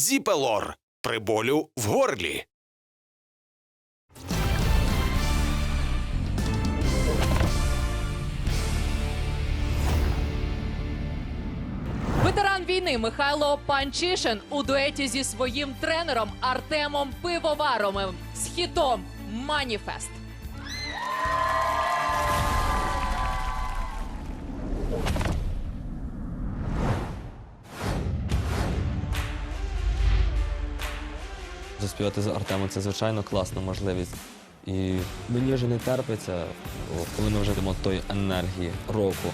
Зіпелор при болю в горлі. Ветеран війни Михайло Панчишин у дуеті зі своїм тренером Артемом Пивоваровим з хітом Маніфест. Заспівати з Артемом це звичайно класна можливість. І мені вже не терпиться, коли ми вже йдемо тої енергії року.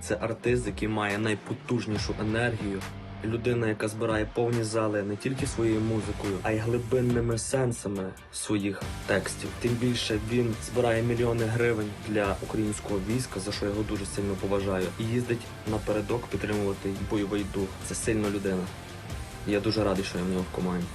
Це артист, який має найпотужнішу енергію. Людина, яка збирає повні зали не тільки своєю музикою, а й глибинними сенсами своїх текстів. Тим більше він збирає мільйони гривень для українського війська, за що я його дуже сильно поважаю. І їздить напередок підтримувати бойовий дух. Це сильна людина. Я дуже радий, що я в нього в команді.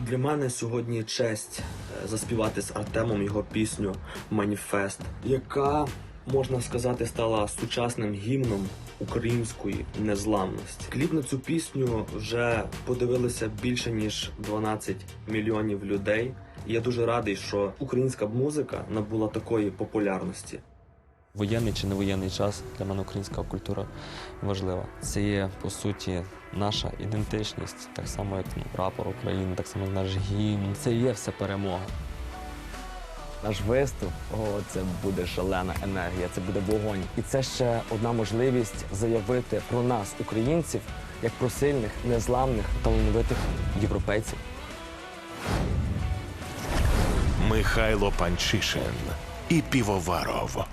Для мене сьогодні честь е, заспівати з Артемом його пісню Маніфест, яка можна сказати стала сучасним гімном української незламності. Кліп на цю пісню вже подивилися більше ніж 12 мільйонів людей. Я дуже радий, що українська музика набула такої популярності. Воєнний чи не воєнний час для мене українська культура важлива. Це є по суті наша ідентичність, так само як ну, прапор України, так само як наш гімн. Це є все перемога. Наш виступ, о, це буде шалена енергія, це буде вогонь. І це ще одна можливість заявити про нас, українців, як про сильних, незламних, талановитих європейців. Михайло Панчишин і Півоваров.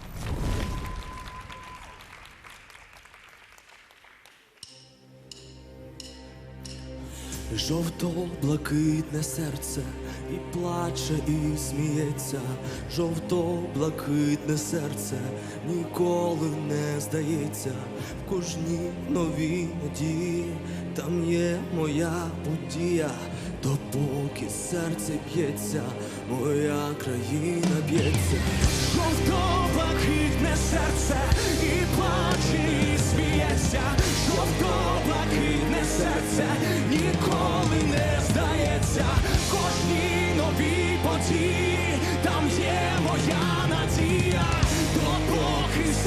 Жовто-блакитне серце і плаче, і сміється, жовто-блакитне серце ніколи не здається. В кожній новій надії там є моя подія, допоки серце б'ється, моя країна б'ється. Жовто-блакитне серце і плаче, і сміється, жовто-блакитне серце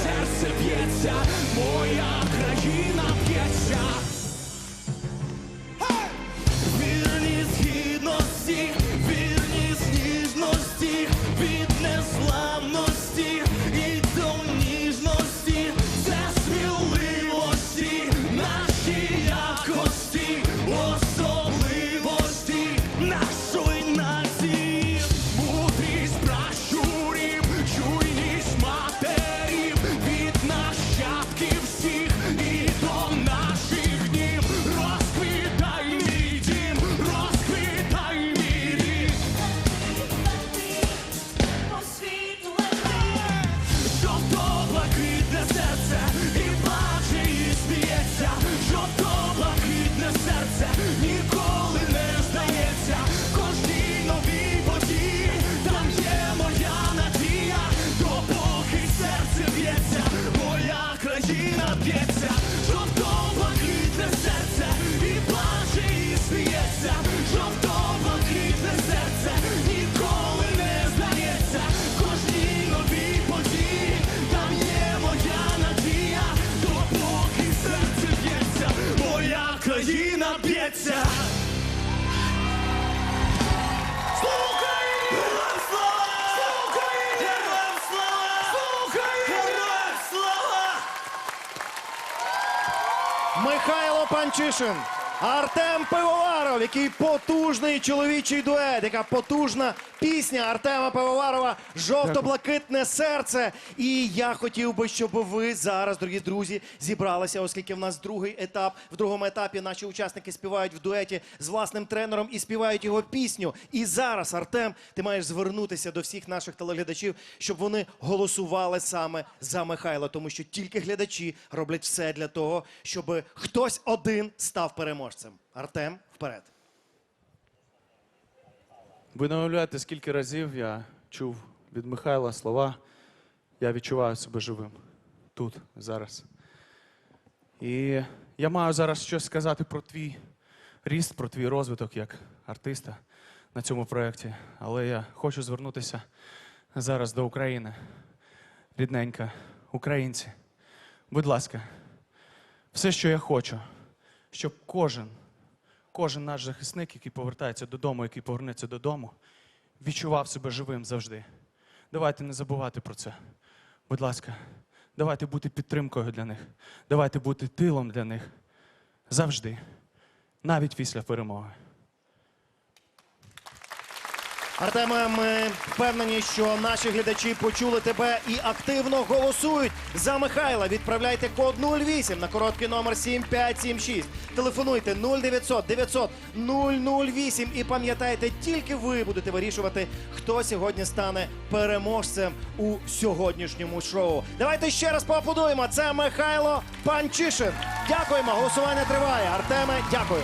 серце б'ється, моя країна б'ється. згідності, вірні з ніжності, від незламності Михайло Панчишин, Артем Пивоваров, який потужний чоловічий дует, яка потужна пісня Артема Пивоварова Жовто-блакитне серце. І я хотів би, щоб ви зараз, дорогі друзі, зібралися, оскільки в нас другий етап. В другому етапі наші учасники співають в дуеті з власним тренером і співають його пісню. І зараз, Артем, ти маєш звернутися до всіх наших телеглядачів, щоб вони голосували саме за Михайла, тому що тільки глядачі роблять все для того, щоб хтось один став переможцем. Артем, вперед. Ви не уявляєте, скільки разів я чув від Михайла слова. Я відчуваю себе живим тут, зараз. І я маю зараз щось сказати про твій ріст, про твій розвиток як артиста на цьому проєкті. Але я хочу звернутися зараз до України. Рідненька, українці, будь ласка, все, що я хочу, щоб кожен, кожен наш захисник, який повертається додому, який повернеться додому, відчував себе живим завжди. Давайте не забувати про це. Будь ласка, давайте бути підтримкою для них. Давайте бути тилом для них завжди, навіть після перемоги. Артеме, ми впевнені, що наші глядачі почули тебе і активно голосують за Михайла. Відправляйте код 08 на короткий номер 7576. Телефонуйте 0900 900 008 і пам'ятайте, тільки ви будете вирішувати, хто сьогодні стане переможцем у сьогоднішньому шоу. Давайте ще раз поаплодуємо. Це Михайло Панчишин. Дякуємо. Голосування триває. Артеме, дякую.